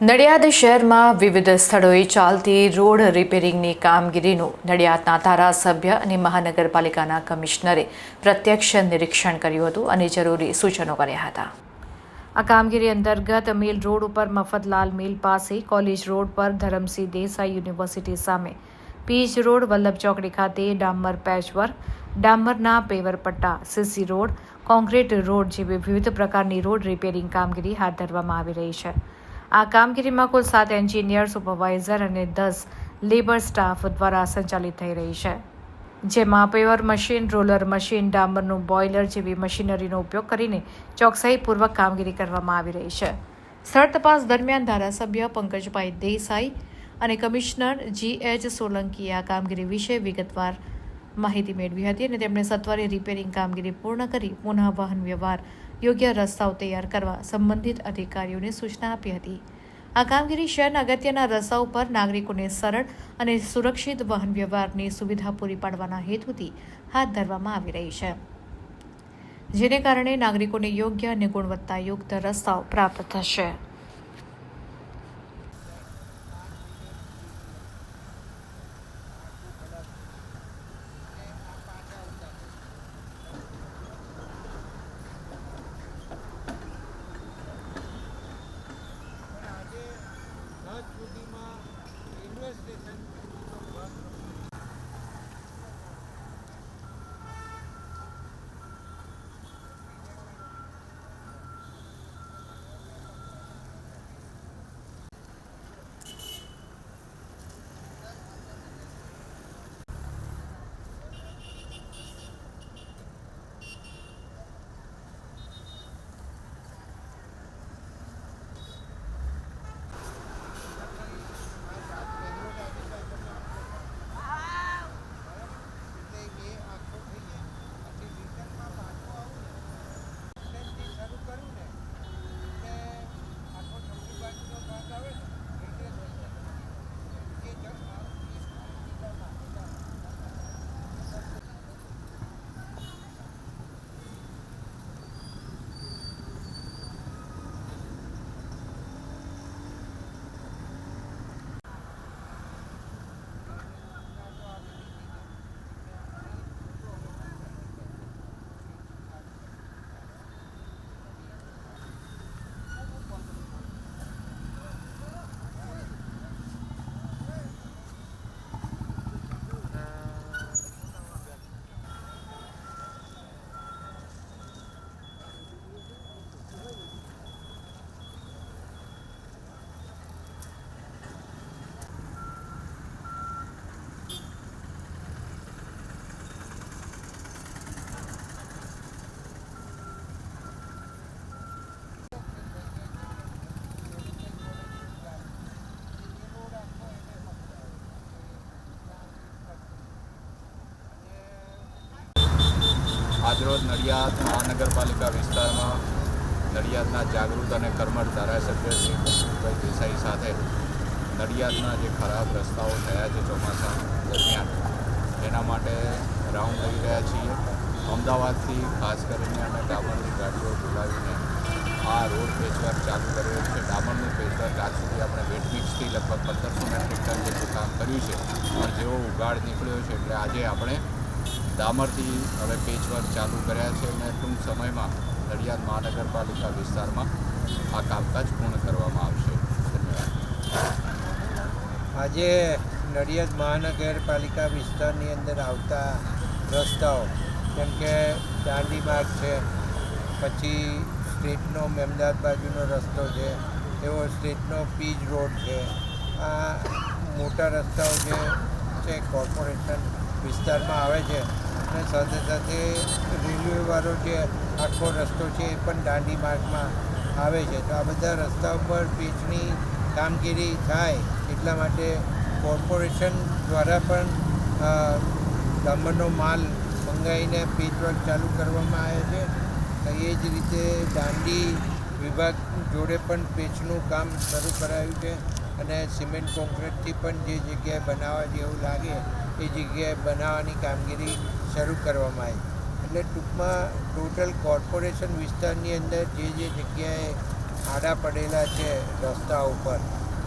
નડિયાદ શહેરમાં વિવિધ સ્થળોએ ચાલતી રોડ રિપેરિંગની કામગીરીનું નડિયાદના ધારાસભ્ય અને મહાનગરપાલિકાના કમિશનરે પ્રત્યક્ષ નિરીક્ષણ કર્યું હતું અને જરૂરી સૂચનો કર્યા હતા. આ કામગીરી અંતર્ગત મિલ રોડ ઉપર મફતલાલ મિલ પાસે, કોલેજ રોડ પર ધરમસિંહ દેસાઈ યુનિવર્સિટી સામે પીચ રોડ, વલ્લભ ચોકડી ખાતે ડામર પેચવર્ક, ડામરના પેવરપટ્ટા, સીસી રોડ કોન્ક્રીટ રોડ જેવી વિવિધ પ્રકારની રોડ રિપેરિંગ કામગીરી હાથ ધરવામાં આવી રહી છે. આ કામગીરીમાં કુલ સાત એન્જિનિયર સુપરવાઇઝર અને દસ લેબર સ્ટાફ દ્વારા સંચાલિત થઈ રહી છે. જેમાં પેવર મશીન, રોલર મશીન, ડામરનું બોઇલર જેવી મશીનરીનો ઉપયોગ કરીને ચોકસાઈપૂર્વક કામગીરી કરવામાં આવી રહી છે. સ્થળ તપાસ દરમિયાન ધારાસભ્ય પંકજભાઈ દેસાઈ અને કમિશનર જી એચ સોલંકીએ આ કામગીરી વિશે વિગતવાર માહિતી મેળવી હતી અને તેમણે સત્વરે રિપેરિંગ કામગીરી પૂર્ણ કરી પુનઃ વાહન વ્યવહાર યોગ્ય રસ્તાઓ તૈયાર કરવા સંબંધિત અધિકારીઓને સૂચના આપી હતી. આ કામગીરી શહેરના અગત્યના રસ્તાઓ પર નાગરિકોને સરળ અને સુરક્ષિત વાહન વ્યવહારની સુવિધા પૂરી પાડવાના હેતુથી હાથ ધરવામાં આવી રહી છે. જેને કારણે નાગરિકોને યોગ્ય અને ગુણવત્તાયુક્ત રસ્તાઓ પ્રાપ્ત થશે. આજરોજ નડિયાદ મહાનગરપાલિકા વિસ્તારમાં નડિયાદના જાગૃત અને કર્મઠ ધારાસભ્ય શ્રી કૌશિકભાઈ દેસાઈ સાથે નડિયાદના જે ખરાબ રસ્તાઓ થયા છે ચોમાસા દરમિયાન, એના માટે રાઉન્ડ લઈ રહ્યા છીએ. અમદાવાદથી ખાસ કરીને અને ડામરની ગાડીઓ બોલાવીને આ રોડ પેચવર્ક ચાલુ કર્યો છે. ડામરનું પેચવર્ક આજ સુધી આપણે વેટ મિક્સથી લગભગ પંદરસો મેટ્રિક ટન જેટલું કામ કર્યું છે. પણ જેવો ઉગાડ નીકળ્યો છે, એટલે આજે આપણે ડામરથી હવે પેચવર્ક ચાલુ કર્યા છે અને ટૂંક સમયમાં નડિયાદ મહાનગરપાલિકા વિસ્તારમાં આ કામકાજ પૂર્ણ કરવામાં આવશે. ધન્યવાદ. આજે નડિયાદ મહાનગરપાલિકા વિસ્તારની અંદર આવતા રસ્તાઓ, જેમ કે દાંડી માર્ગ છે, પછી સ્ટેટનો મેમદાદ બાજુનો રસ્તો છે, એવો સ્ટેટનો પીજ રોડ છે, આ મોટા રસ્તાઓ જે છે, કોર્પોરેશન વિસ્તારમાં આવે છે અને સાથે સાથે રેલવેવાળો જે આખો રસ્તો છે એ પણ દાંડી માર્ગમાં આવે છે. તો આ બધા રસ્તા ઉપર પીચની કામગીરી થાય એટલા માટે કોર્પોરેશન દ્વારા પણ ડામરનો માલ મંગાવીને પીચવર્ક ચાલુ કરવામાં આવે છે. એ જ રીતે દાંડી વિભાગ જોડે પણ પેચનું કામ શરૂ કરાયું છે. અને સિમેન્ટ કોન્ક્રીટથી પણ જે જગ્યાએ બનાવવા જેવું લાગે, એ જગ્યાએ બનાવવાની કામગીરી શરૂ કરવામાં આવી. એટલે ટૂંકમાં ટોટલ કોર્પોરેશન વિસ્તારની અંદર જે જે જગ્યાએ આડા પડેલા છે રસ્તા ઉપર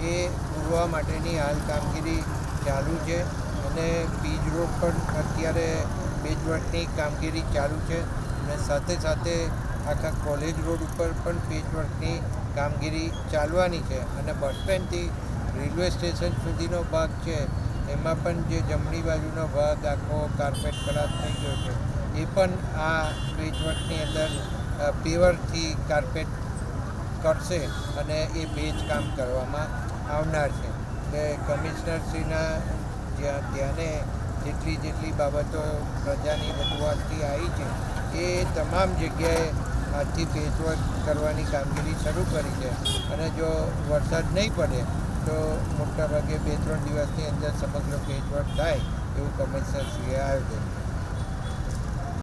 એ પૂરવા માટેની હાલ કામગીરી ચાલુ છે અને બીજ રોડ પણ અત્યારે પેચવર્કની કામગીરી ચાલુ છે અને સાથે સાથે આખા કોલેજ રોડ ઉપર પણ પેચવર્કની કામગીરી ચાલવાની છે અને બસ સ્ટેન્ડથી રેલવે સ્ટેશન સુધીનો ભાગ છે. એમાં પણ જે જમણી બાજુનો ભાગ આખો કાર્પેટ ખરાબ થઈ ગયો છે. એ પણ આ પેચવર્કની અંદર પેવરથી કાર્પેટ કરશે અને એ બેજ કામ કરવામાં આવનાર છે. એટલે કમિશનરશ્રીના જ્યાં ધ્યાને જેટલી જેટલી બાબતો પ્રજાની રજૂઆતથી આવી છે, એ તમામ જગ્યાએ આજથી પેચવર્ક કરવાની કામગીરી શરૂ કરી છે. અને જો વરસાદ નહીં પડે, તો મોટાભાગે બે ત્રણ દિવસની અંદર સમગ્ર પેચવર્ક થાય, એવું કમિશનરશ્રીએ આયોજન